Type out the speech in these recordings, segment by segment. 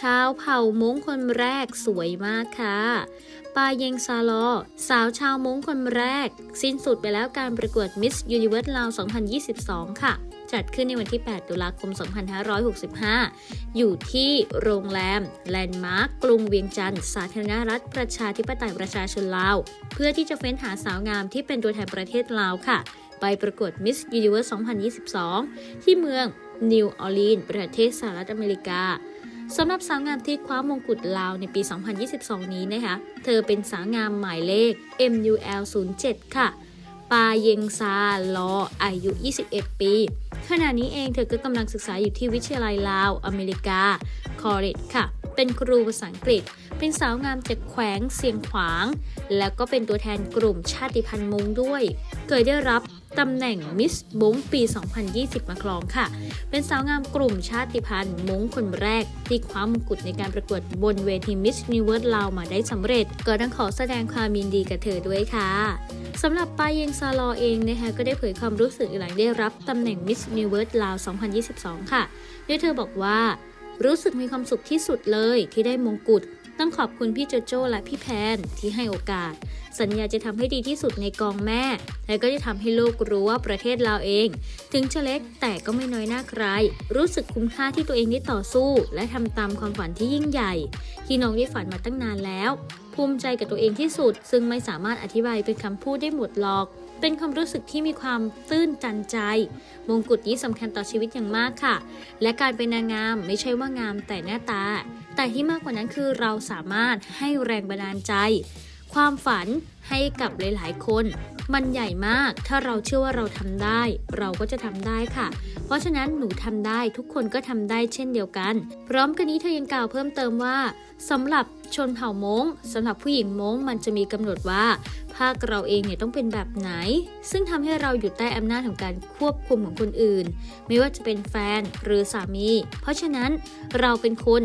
ชาวเผ่ามงคนแรกสวยมากค่ะ ปาเยงซาลอ สาวชาวมงคนแรก สิ้นสุดไปแล้วการประกวด Miss Universe ลาว 2022 ค่ะ จัดขึ้นในวันที่ 8 ตุลาคม 2565 อยู่ที่โรงแรม แลนด์มาร์กกรุงเวียงจันทร์สาธารณรัฐประชาธิปไตยประชาชนลาว เพื่อที่จะเฟ้นหาสาวงามที่เป็นตัวแทนประเทศลาวค่ะ ไปประกวด Miss Universe 2022 ที่เมืองนิวออร์ลีนส์ประเทศสหรัฐอเมริกา สำหรับสาวงามที่คว้ามงกุฎลาวในปี 2022 นี้นะคะ เธอเป็นสาวงามหมายเลข MUL 07ค่ะ ปาเยงซาลออายุ 21 ปี ขณะนี้เองเธอก็กำลังศึกษาอยู่ที่วิทยาลัยลาว อเมริกา คอริดค่ะ เป็นครูภาษาอังกฤษ เป็นสาวงามจากแขวงเสียงขวาง แล้วก็เป็นตัวแทนกลุ่มชาติพันธุ์มงด้วย เคยได้รับตำแหน่งมิสบงปี 2020 มาครองค่ะ เป็นสาวงามกลุ่มชาติพันธุ์ม้งคนแรก ที่คว้ามงกุฎในการประกวดบนเวทีมิสนิเวิร์สลาวมาได้สำเร็จ ก็ต้องขอแสดงความยินดีกับเธอด้วยค่ะสำหรับปาเยงซาลอเองนะคะก็ได้เผยความรู้สึกหลังได้รับตำแหน่งมิสนิเวิร์สลาว 2022 ค่ะโดยเธอบอกว่า รู้สึกมีความสุขที่สุดเลยที่ได้มงกุฎ ต้องขอบคุณพี่โจโจ้และพี่แพนที่ให้โอกาส สัญญาจะทำให้ดีที่สุดในกองแม่ และก็จะทำให้โลกรู้ว่าประเทศเราเอง ถึงจะเล็กแต่ก็ไม่น้อยหน้าใคร รู้สึกคุ้มค่าที่ตัวเองได้ต่อสู้ และทำตามความฝันที่ยิ่งใหญ่ ที่น้องได้ฝันมาตั้งนานแล้ว ภูมิใจกับตัวเองที่สุด ซึ่งไม่สามารถอธิบายเป็นคำพูดได้หมดหรอก เป็นความรู้สึกที่มีความตื้นตันใจ มงกุฎนี้สำคัญต่อชีวิตอย่างมากค่ะ และการเป็นนางงามไม่ใช่ว่างามแต่หน้าตา แต่ที่มากกว่านั้นคือเราสามารถให้แรงบันดาลใจ ความฝันให้กับหลาย ๆ คน มันใหญ่มาก ถ้าเราเชื่อว่าเราทำได้ เราก็จะทำได้ค่ะ เพราะฉะนั้นหนูทำได้ทุกคนก็ทำได้เช่นเดียวกัน พร้อมกันนี้เธอยังกล่าวเพิ่มเติมว่าสำหรับชนเผ่ามงสำหรับผู้หญิงมงมันจะมีกำหนดว่าภาคเราเองเนี่ยต้องเป็นแบบไหน ซึ่งทำให้เราอยู่ใต้อำนาจของการควบคุมของคนอื่น ไม่ว่าจะเป็นแฟนหรือสามี เพราะฉะนั้นเราเป็นคน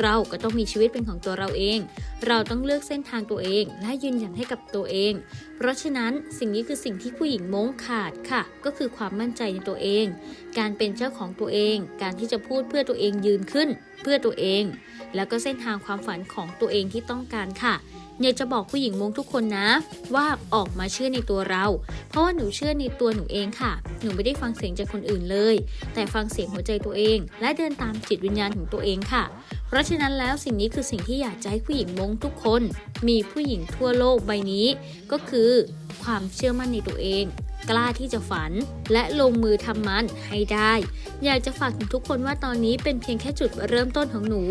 เราก็ต้องมีชีวิตเป็นของตัวเราเอง เราต้องเลือกเส้นทางตัวเอง และยืนหยันให้กับตัวเอง เพราะฉะนั้นสิ่งนี้คือสิ่งที่ผู้หญิงม้งขาดค่ะ ก็คือความมั่นใจในตัวเอง การเป็นเจ้าของตัวเอง การที่จะพูดเพื่อตัวเองยืนขึ้น เพื่อตัวเอง แล้วก็เส้นทางความฝันของตัวเองที่ต้องการค่ะเนี่ยจะบอกผู้หญิงมงทุกคนนะ ว่าออกมาเชื่อในตัวเรา เพราะว่าหนูเชื่อในตัวหนูเองค่ะ หนูไม่ได้ฟังเสียงจากคนอื่นเลย แต่ฟังเสียงหัวใจตัวเอง และเดินตามจิตวิญญาณของตัวเองค่ะ ราะฉะนั้นแล้วสิ่งนี้คือสิ่งที่อยากจะให้ผู้หญิงมงทุกคน มีผู้หญิงทั่วโลกใบนี้ ก็คือความเชื่อมั่นในตัวเอง กล้าที่จะฝันและลงมือทำมันให้ได้ อยากจะฝากถึงทุกคนว่าตอนนี้เป็นเพียงแค่จุดเริ่มต้นของหนู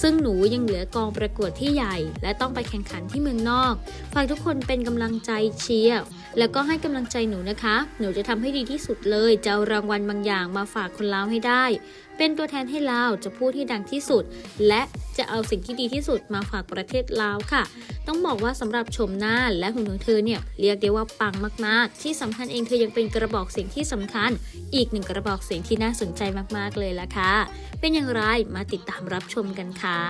ซึ่งหนูยังเหลือกองประกวดที่ใหญ่ และต้องไปแข่งขันที่เมืองนอก ฝากทุกคนเป็นกำลังใจเชียร์แล้วก็ให้กำลังใจหนูนะคะ หนูจะทำให้ดีที่สุดเลยจะเอารางวัลบางอย่างมาฝากคนลาวให้ได้ เป็นตัวแทนให้ลาวจะพูดที่ดังที่สุด และจะเอาสิ่งที่ดีที่สุดมาฝากประเทศลาวค่ะ ต้องบอกว่าสำหรับชมหน้าและหุ่นของเธอเนี่ยเรียกได้ว่าปังมากๆ ที่สำคัญเองเธอยังเป็นกระบอกเสียงที่สำคัญ อีกหนึ่งกระบอกเสียงที่น่าสนใจมากๆเลยละค่ะ เป็นอย่างไรมาติดตามรับชมกันค่ะ